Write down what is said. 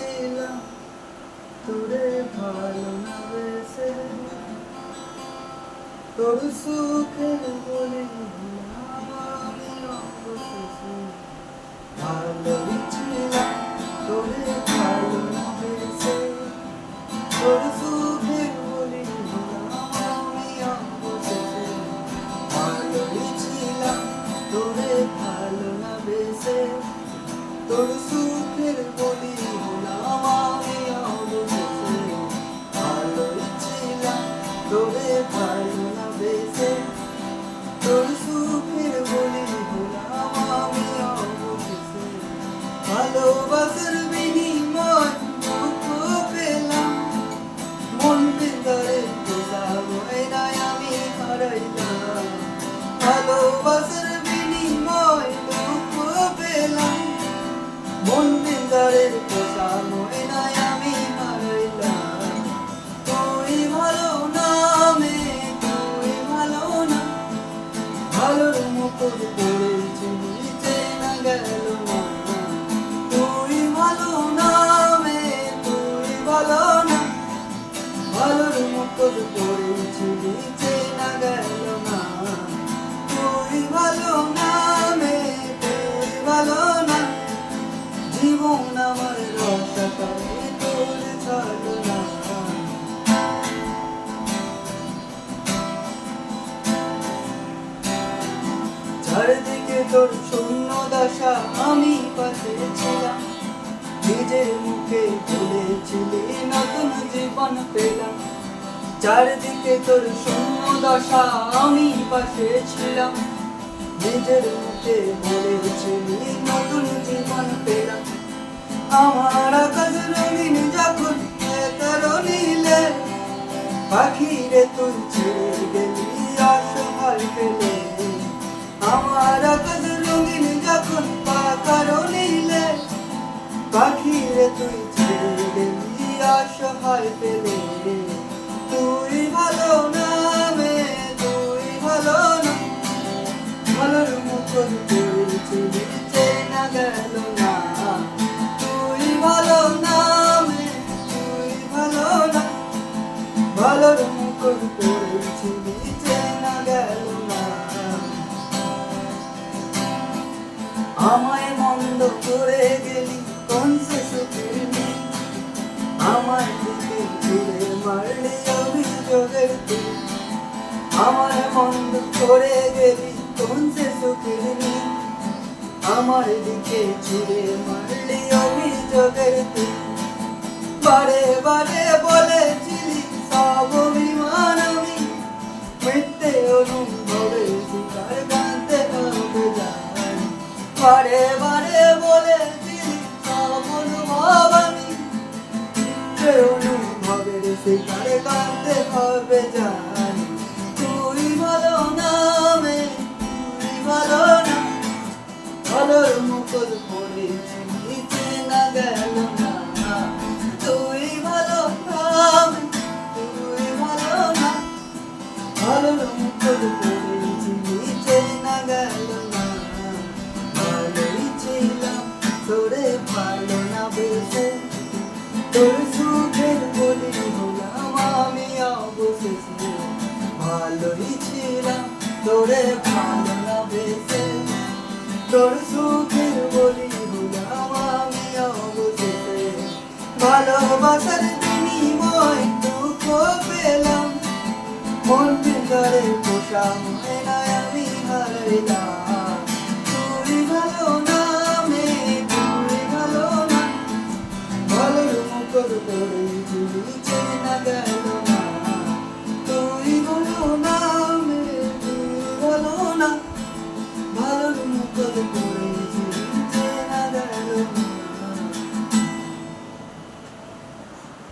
ছিলাম তোরে ভালো না বেসে তোর সুখের অবশেষে। ভালোই ছিলাম তোরে ভালো না বেসে তোর সুখের আমি অবশেষে। ছিলাম ভালো না বেসে তোর ভালোর মুকুট পড়েছি নিচে না গেল তোর শূন্য দশা আমি পাশে নিজের মুখে বলেছিলি নতুন জীবন পেলাম। চারদিকে তোর শূন্য দশা আমি পাশে নিজের মুখে বলেছিলি নতুন জীবন পেলাম। আমার আকাশ যখন তোর নীলে, পাখিরে তুই ছেড়ে তুই ছেড়ে গেলি অসহায় ফেলে। তুই ভালো নামে তুই ভালো না। ভালোর মুখর পড়েছিলি চেনা গেল না। তুই ভালো নামে তুই ভালো না। ভালোর না। আমায় মন্দ করে মন্দ গেলি আমার দিকে ছুড়ে মারলি অভিযোগের তুই বারে বারে বলেছিলি, সব অভিমান আমি। মিথ্যে অনুভবে শিকার গানতে হবে বারে বারে বলেছিলি, সব অনুভব আমি। মিথ্যে অনুভবের শিকার গানতে হবে জান শেষ ভালোই তোরে ভালো না বেসে তোর সুখের বলি হলাম আমি অবশেষে। ভালোবাসার বিনিময় দুঃখ পেলাম। মন ভিতরে পোষা আমি হারাইলাম তুই ভালো করে